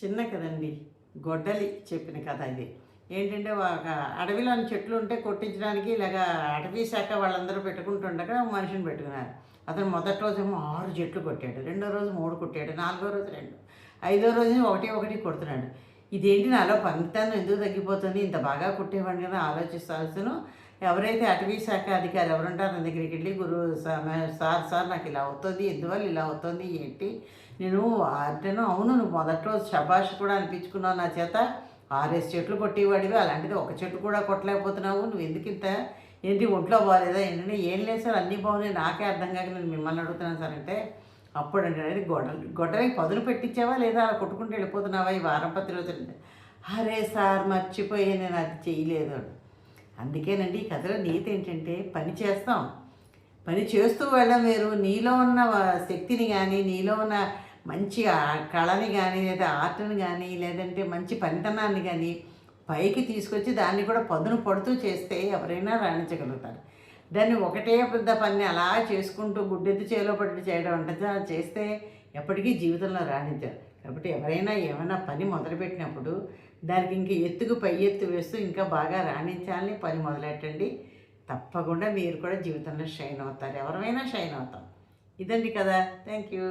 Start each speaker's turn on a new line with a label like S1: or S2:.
S1: చిన్న కదండి గొడ్డలి చెప్పిన కథ ఇది ఏంటంటే ఒక అడవిలోని చెట్లు ఉంటే కొట్టించడానికి ఇలాగా అటవీ శాఖ వాళ్ళందరూ పెట్టుకుంటుండగా మనిషిని పెట్టుకున్నారు. అతను మొదటి రోజేమో ఆరు చెట్లు కొట్టాడు రెండో రోజు మూడు కొట్టాడు నాలుగో రోజు రెండు ఐదో రోజు ఒకటి ఒకటి కొడుతున్నాడు. ఇదేంటి నాలో పంతాను ఎందుకు తగ్గిపోతుంది? ఇంత బాగా కుట్టేవాడిని కదా ఆలోచిస్తాల్సిన ఎవరైతే అటవీ శాఖ అధికారి ఎవరుంటారో నా దగ్గరికి వెళ్ళి గురువు సార్ సార్ నాకు ఇలా అవుతుంది ఎందువల్ల ఇలా అవుతుంది ఏంటి? నేను అంటేను అవును నువ్వు మొదటి రోజు శబాష్ కూడా అనిపించుకున్నావు నా చేత. ఆరేసి చెట్లు కొట్టేవాడివి అలాంటిది ఒక చెట్టు కూడా కొట్టలేకపోతున్నావు. నువ్వు ఎందుకు ఇంత? ఏంటి ఒంట్లో బాగాలేదా ఏంటంటే ఏం లేదు సార్ అన్నీ బాగున్నాయి. నాకే అర్థం కాక నేను మిమ్మల్ని అడుగుతున్నాను సార్ అంటే అప్పుడు అంటే గొడవలు గొడవకి పదులు పెట్టించావా లేదా? అలా కొట్టుకుంటూ వెళ్ళిపోతున్నావా ఈ వారం పది రోజులు? అరే సార్ మర్చిపోయి నేను అది చేయలేదు. అందుకేనండి ఈ కథలో నీతి ఏంటంటే పని చేస్తాం. పని చేస్తూ వెళ్ళడం వేరు. నీలో ఉన్న శక్తిని కానీ నీలో ఉన్న మంచి కళని కానీ లేదా ఆర్ట్ని కానీ లేదంటే మంచి పనితనాన్ని కానీ పైకి తీసుకొచ్చి దాన్ని కూడా పదును పడుతూ చేస్తే ఎవరైనా రాణించగలుగుతారు. దాన్ని ఒకటే పెద్ద పని అలా చేసుకుంటూ గుడ్డెత్తి చేలో పడి చేయడం అంటే చేస్తే ఎప్పటికీ జీవితంలో రాణించారు. కాబట్టి ఎవరైనా ఏమైనా పని మొదలుపెట్టినప్పుడు దానికి ఇంకా ఎత్తుకు పై ఎత్తు వేస్తూ ఇంకా బాగా రాణించాలని పని మొదలెట్టండి. తప్పకుండా మీరు కూడా జీవితంలో షైన్ అవుతారు. ఎవరైనా షైన్ అవుతాం. ఇదండి కదా. Thank you